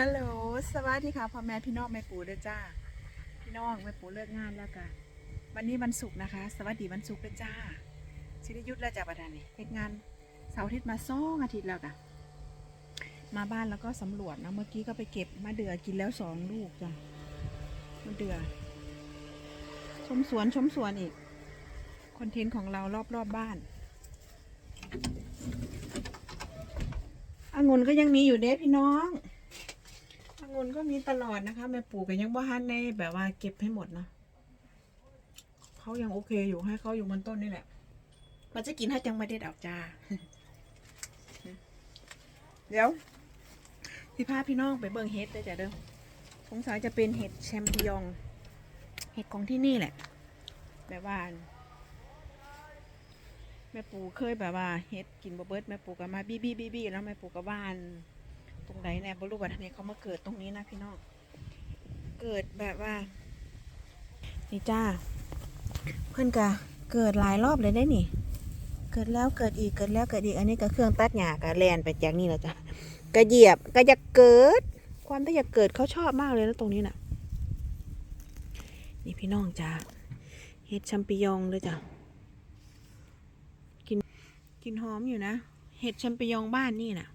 ฮัลโหล สวัสดีค่ะพ่อแม่พี่น้องแม่ปู่เด้อจ้า พี่น้องแม่ปู่เลิกงานแล้วกันวันนี้วันศุกร์นะคะ สวัสดีวันศุกร์เด้อจ้าชิริยุทธแล้วจ้าประธานนี่เฮ็ดงานเสาร์อาทิตย์มาสองอาทิตย์แล้วกันมาบ้านแล้วก็สำรวจนะเมื่อกี้ก็ไปเก็บมะเดื่อกินแล้วสองลูกจ้ะมะเดื่อชมสวนชมสวนอีกคอนเทนต์ของเรารอบรอบบ้านองุ่นก็ยังมีอยู่เด้พี่น้อง องุ่นก็มีตลอดนะคะ แม่ปู่ก็ยังบ่ฮันในแบบว่าเก็บให้หมดนะเขายังโอเคอยู่ให้เขาอยู่บนต้นนี่แหละ มันจะกินให้จังไม่ได้ดอกจ้า เดี๋ยวพี่พาพี่น้องไปเบิ่งเห็ดได้จ้ะเด้อสงสัยจะเป็นเห็ดแชมปิอง เห็ดของที่นี่แหละ แบบว่า แม่ปู่เคยแบบว่าเฮ็ดกินบ่เบิดแม่ปู่ก็มาบี้บี้บี้บี้แล้วแม่ปู่ก็บ้าน ตรงไหนแน่บรู้ว่าทำไมเขามาเกิดตรงนี้นะพี่น้อง เกิดแบบว่า นี่จ้า เพื่อนกะเกิดหลายรอบเลยได้นี่ เกิดแล้วเกิดอีกเกิดแล้วเกิดอีก อันนี้ก็เครื่องตัดหญ้ากะแลนไปจากนี่แล้วจ้ะกระเหยียบก็อยากเกิด ความที่อยากเกิดเขาชอบมากเลยนะตรงนี้น่ะ นี่พี่น้องจ้าเห็ดแชมปิญองเลยจ้ะ กินกินหอมอยู่นะ เห็ดแชมปิญองบ้านนี่น่ะ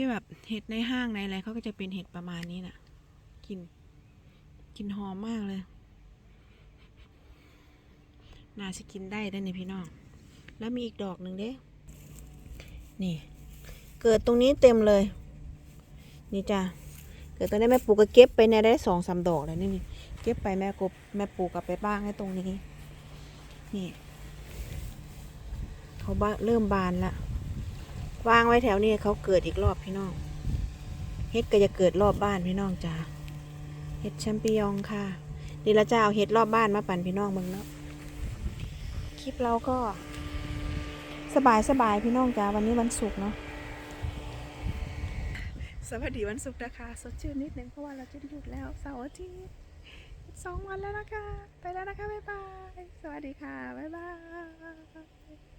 ที่แบบเห็ดในห้างในอะไรเขาก็จะเป็นเห็ดประมาณนี้น่ะกินกินหอมมากเลย น่าจะกินได้ได้ในพี่น้อง แล้วมีอีกดอกหนึ่งเด้ นี่ เกิดตรงนี้เต็มเลย นี่จ้ะเกิดตรงนี้แม่ปลูกก็เก็บไปเนี่ยได้สองสามดอกแล้วนี่นี่เก็บไปแม่กบแม่ปลูกกลับไปบ้างให้ตรงนี้ นี่ เขาบ้าเริ่มบานละ วางไว้แถวนี้เขาเกิดอีกรอบพี่น้อง เห็ดก็จะเกิดรอบบ้านพี่น้องจ้าเห็ดแชมปิญองค่ะนี่ละจ้าเอาเห็ดรอบบ้านมาปั่นพี่น้องมึงเนาะคลิปเราก็ สบายสบายพี่น้องจ้าวันนี้วันศุกร์เนาะสวัสดีวันศุกร์นะคะสดชื่นนิดนึงเพราะว่าเราจะหยุดแล้วเสาร์อาทิตย์สองวันแล้วนะคะ ไปแล้วนะคะบ๊ายบาย สวัสดีค่ะบ๊ายบาย